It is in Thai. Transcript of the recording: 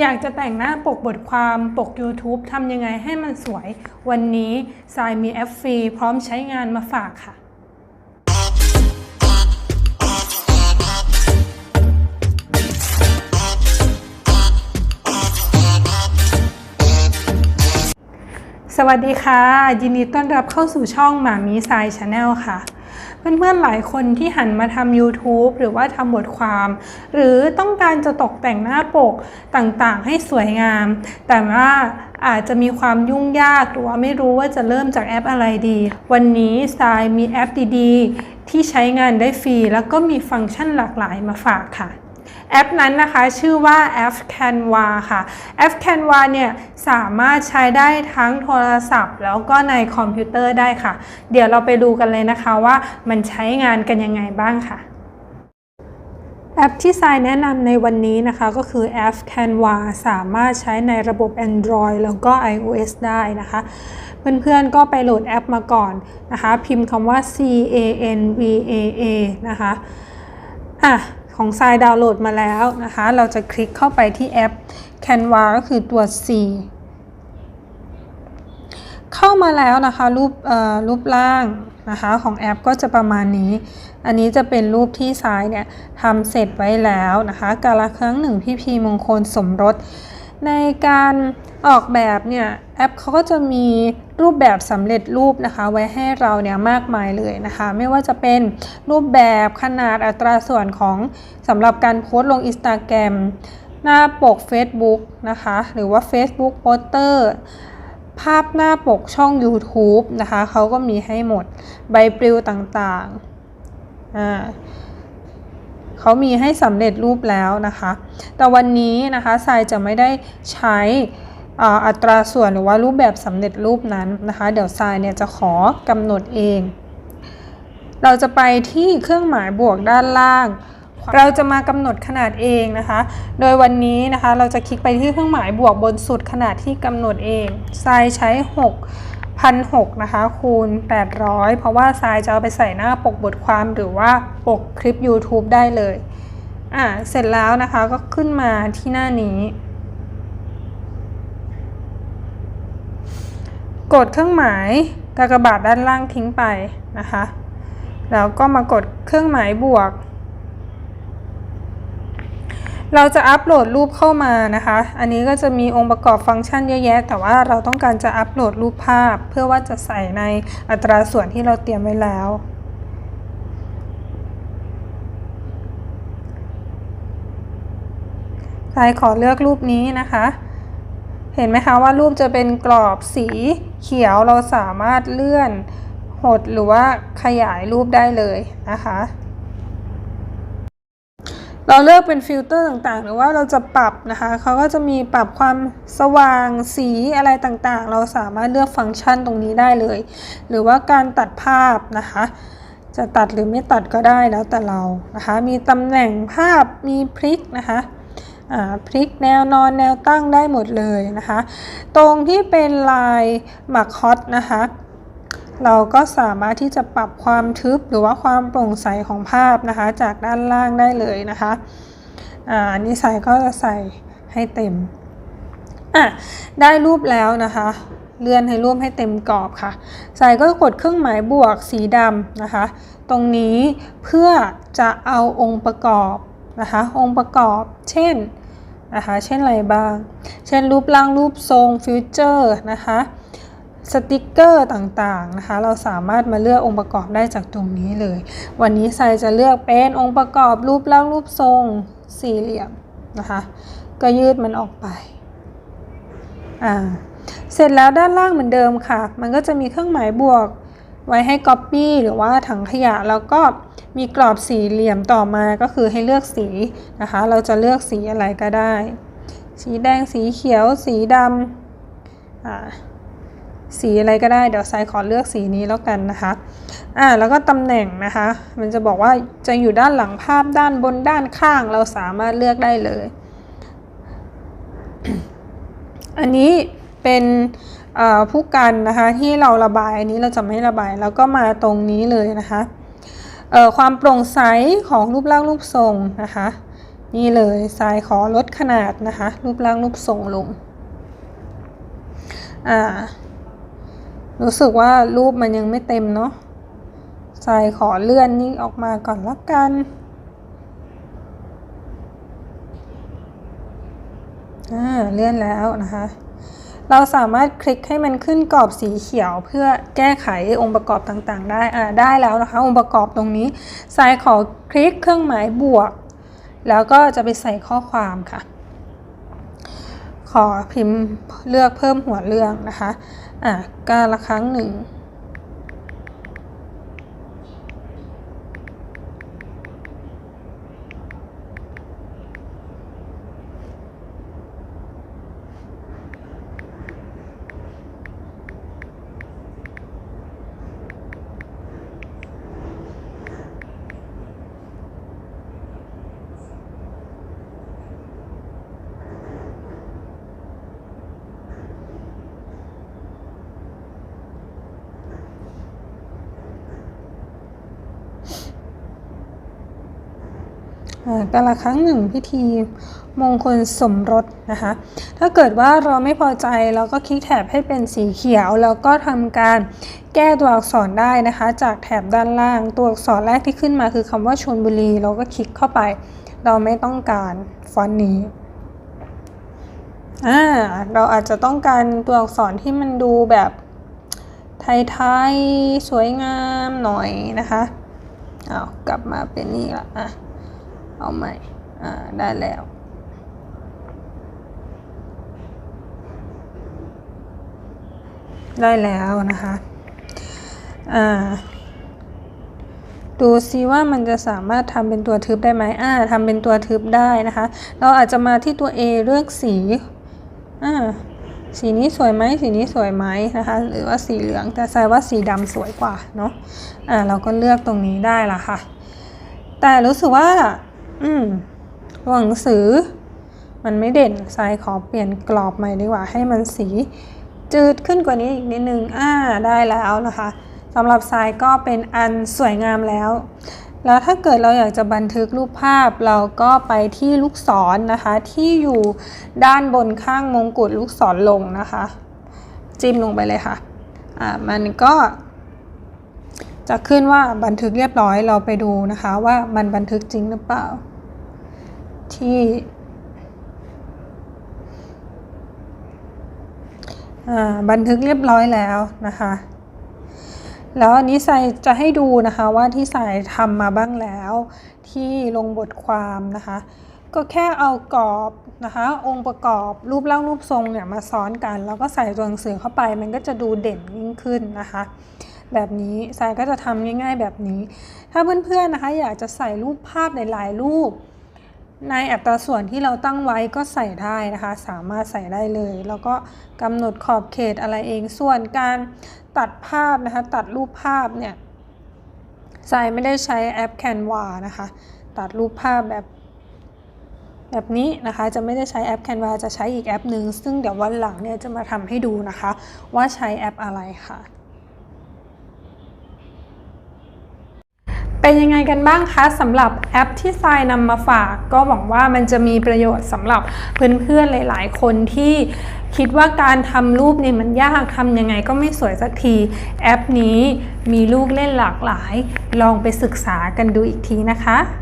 อยากจะแต่งหน้าปกบทความปก YouTube ทำยังไงให้มันสวย วันนี้ทรายมีแอปฟรีพร้อมใช้งานมาฝากค่ะ สวัสดีค่ะ ยินดีต้อนรับเข้าสู่ช่องหมามีทรายชาแนลค่ะ เพื่อนๆหลายคนที่หันมาทำ YouTube หรือว่าทำบทความ หรือต้องการจะตกแต่งหน้าปกต่างๆ ให้สวยงาม แต่ว่าอาจจะมีความยุ่งยากหรือว่าไม่รู้ว่าจะเริ่มจากแอปอะไรดี วันนี้ทรายมีแอปดีๆ ที่ใช้งานได้ฟรีแล้วก็มีฟังก์ชันหลากหลายมาฝากค่ะ แอปนั้นนะคะชื่อว่าแอป Canva ค่ะแอป Canva เนี่ยสามารถใช้ได้ทั้งโทรศัพท์ แล้วก็ในคอมพิวเตอร์ได้ค่ะ เดี๋ยวเราไปดูกันเลยนะคะว่ามันใช้งานกันยังไงบ้างค่ะแอปที่ทรายแนะนำในวันนี้นะคะก็คือแอป Canva สามารถใช้ในระบบ Android แล้วก็ iOS ได้นะคะ เพื่อนๆก็ไปโหลดแอปมาก่อนนะคะ พิมพ์คำว่า C A N V A A นะคะอะ ของทรายดาวน์โหลดมาแล้วนะคะ เราจะคลิกเข้าไปที่แอป Canva ก็คือตัว C เข้ามาแล้วนะคะรูปรูปร่างนะคะของแอปก็จะประมาณนี้ อันนี้จะเป็นรูปที่ซ้ายเนี่ยทำเสร็จไว้แล้วนะคะกาละครั้งหนึ่งพี่พีมงคลสมรส ในการออกแบบเนี่ยแอปเขาก็จะมี รูปแบบสำเร็จรูปนะคะ ไว้ให้เราเนี่ยมากมายเลยนะคะ ไม่ว่าจะเป็นรูปแบบขนาดอัตราส่วนของสำหรับการโพสต์ลง Instagram หน้าปก Facebook นะคะ หรือว่า Facebook Poster ภาพหน้าปกช่อง YouTube นะคะ เขาก็มีให้หมดใบปลิวต่างๆอ่าเขามีให้สำเร็จรูปแล้วนะคะ แต่วันนี้นะคะทรายจะไม่ได้ใช้ อัตราส่วนหรือว่ารูปแบบสำเร็จรูปนั้นนะคะ เดี๋ยวทรายเนี่ยจะขอกำหนดเอง เราจะไปที่เครื่องหมายบวกด้านล่าง เราจะมากำหนดขนาดเองนะคะ โดยวันนี้นะคะเราจะคลิกไปที่เครื่องหมายบวกบนสุดขนาดที่กำหนดเองทรายใช้ 6 1,600นะคะคูณ 800 เพราะว่าทรายจะเอาไปใส่หน้าปกบทความหรือว่าปกคลิป YouTube ได้เลย อ่า เสร็จแล้วนะคะก็ขึ้นมาที่หน้านี้ กดเครื่องหมายกากบาทด้านล่างทิ้งไปนะคะ แล้วก็มากดเครื่องหมายบวก เราจะอัปโหลดรูปเข้ามานะคะ อันนี้ก็จะมีองค์ประกอบฟังก์ชันเยอะแยะ แต่ว่าเราต้องการจะอัปโหลดรูปภาพ เพื่อว่าจะใส่ในอัตราส่วนที่เราเตรียมไว้แล้วใครขอเลือกรูปนี้นะคะ เห็นไหมคะว่ารูปจะเป็นกรอบสีเขียวเราสามารถเลื่อนหดหรือว่าขยายรูปได้เลยนะคะ เราเลือกเป็นฟิลเตอร์ต่างๆ หรือว่าเราจะปรับนะคะเขาก็จะมีปรับความสว่างสีอะไรต่างๆ เราสามารถเลือกฟังก์ชันตรงนี้ได้เลย หรือว่าการตัดภาพนะคะ จะตัดหรือไม่ตัดก็ได้แล้วแต่เรานะคะ มีตำแหน่งภาพมีพลิกนะคะ พลิกแนวนอนแนวตั้งได้หมดเลยนะคะ ตรงที่เป็นลายหมักฮอตนะคะเราก็สามารถที่จะปรับความทึบหรือว่าความโปร่งใสของภาพนะคะ จากด้านล่างได้เลยนะคะอ่านี่ใส่ก็จะใส่ให้เต็มอะได้รูปแล้วนะคะ เลื่อนให้รูปให้เต็มกรอบค่ะ ใส่ก็กดเครื่องหมายบวกสีดำนะคะ ตรงนี้เพื่อจะเอาองค์ประกอบนะคะ องค์ประกอบ เช่น นะคะ เช่นอะไรบ้าง เช่นรูปร่างรูปทรงฟิวเจอร์นะคะสติกเกอร์ต่างๆนะคะ เราสามารถมาเลือกองค์ประกอบได้จากตรงนี้เลย วันนี้ไซจะเลือกเป็นองค์ประกอบรูปร่างรูปทรงสี่เหลี่ยมนะคะ ก็ยืดมันออกไป อ่า เสร็จแล้วด้านล่างเหมือนเดิมค่ะ มันก็จะมีเครื่องหมายบวกไว้ให้ Copy หรือว่าถังขยะแล้วก็ มีกรอบสี่เหลี่ยมต่อมาก็คือให้เลือกสีนะคะ เราจะเลือกสีอะไรก็ได้ สีแดงสีเขียว สีดำสีอะไรก็ได้ เดี๋ยวไซขอเลือกสีนี้แล้วกันนะคะอ่าแล้วก็ตำแหน่งนะคะ มันจะบอกว่าจะอยู่ด้านหลังภาพด้านบนด้านข้างเราสามารถเลือกได้เลย อันนี้เป็นผู้กันนะคะที่เราระบายอันนี้เราจะไม่ระบายแล้วก็มาตรงนี้เลยนะคะ ความโปร่งใสของรูปร่างรูปทรงนะคะ นี่เลยทรายขอลดขนาดนะคะ รูปร่างรูปทรงลงอ่ารู้สึกว่ารูปมันยังไม่เต็มเนาะทรายขอเลื่อนนี่ออกมาก่อนละกันอ่าเลื่อนแล้วนะคะ เราสามารถคลิกให้มันขึ้นกรอบสีเขียว เพื่อแก้ไของค์ประกอบต่างๆ ได้อ่าได้แล้วนะคะ องค์ประกอบตรงนี้ทรายขอคลิกเครื่องหมายบวก แล้วก็จะไปใส่ข้อความค่ะ ขอพิมพ์เลือกเพิ่มหัวเรื่องนะคะอะการละครั้งหนึ่ง อ่าการละครั้งหนึ่งพิธีมงคลสมรสนะคะ ถ้าเกิดว่าเราไม่พอใจเราก็คลิกแถบให้เป็นสีเขียว แล้วก็ทำการแก้ตัวอักษรได้นะคะ จากแถบด้านล่างตัวอักษรแรกที่ขึ้นมาคือคำว่าชนบุรี เราก็คลิกเข้าไป เราไม่ต้องการฟอนต์นี้อ่าเราอาจจะต้องการตัวอักษรที่มันดูแบบไทยๆสวยงามหน่อยนะคะเอากลับมาเป็นนี่ละอะ เอาใหม่ อ่า ได้แล้ว ได้แล้วนะคะ อ่า ดูซิว่ามันจะสามารถทำเป็นตัวทึบได้ไหมอ่าทำเป็นตัวทึบได้นะคะ เราอาจจะมาที่ตัว A เลือกสี อ่าสีนี้สวยไหมสีนี้สวยไหมนะคะ หรือว่าสีเหลืองแต่ใส่ว่าสีดำสวยกว่าเนาะอ่าเราก็เลือกตรงนี้ได้ละค่ะ แต่รู้สึกว่า อืมตัวหนังสือ มันไม่เด่นทรายขอเปลี่ยนกรอบใหม่ดีกว่า ให้มันสีจืดขึ้นกว่านี้อีกนิดนึงอ่าได้แล้วนะคะสำหรับทรายก็เป็นอันสวยงามแล้ว แล้วถ้าเกิดเราอยากจะบันทึกรูปภาพเราก็ไปที่ลูกศรนนะคะ ที่อยู่ด้านบนข้างมงกุฎลูกศรลงนะคะ จิ้มลงไปเลยค่ะอ่ามันก็จะขึ้นว่าบันทึกเรียบร้อยเราไปดูนะคะ ว่ามันบันทึกจริงหรือเปล่า ที่บันทึกเรียบร้อยแล้วนะคะ แล้วอันนี้ใส่จะให้ดูนะคะว่าที่ใส่ทำมาบ้างแล้ว ที่ลงบทความนะคะ ก็แค่เอากรอบนะคะ องค์ประกอบรูปร่างรูปทรงเนี่ยมาซ้อนกัน แล้วก็ใส่ตัวหนังสือเข้าไปมันก็จะดูเด่นยิ่งขึ้นนะคะ แบบนี้ทรายก็จะทำง่าย ๆแบบนี้ ถ้าเพื่อนๆนะคะ อยากจะใส่รูปภาพหลายๆรูป ในอัตราส่วนที่เราตั้งไว้ก็ใส่ได้นะคะ สามารถใส่ได้เลย แล้วก็กำหนดขอบเขตอะไรเอง ส่วนการตัดภาพนะคะ ตัดรูปภาพเนี่ยทรายไม่ได้ใช้แอป Canva นะคะ ตัดรูปภาพแบบแบบนี้นะคะ จะไม่ได้ใช้แอป Canva จะใช้อีกแอปหนึ่ง ซึ่งเดี๋ยววันหลังเนี่ยจะมาทำให้ดูนะคะ ว่าใช้แอปอะไรค่ะ เป็นยังไงกันบ้างคะสำหรับแอปที่ทรายนำมาฝาก ก็หวังว่ามันจะมีประโยชน์สำหรับเพื่อนๆหลาย ๆ คนที่คิดว่าการทำรูปเนี่ยมันยากทำยังไงก็ไม่สวยสักที แอปนี้มีลูกเล่นหลากหลาย ลองไปศึกษากันดูอีกทีนะคะ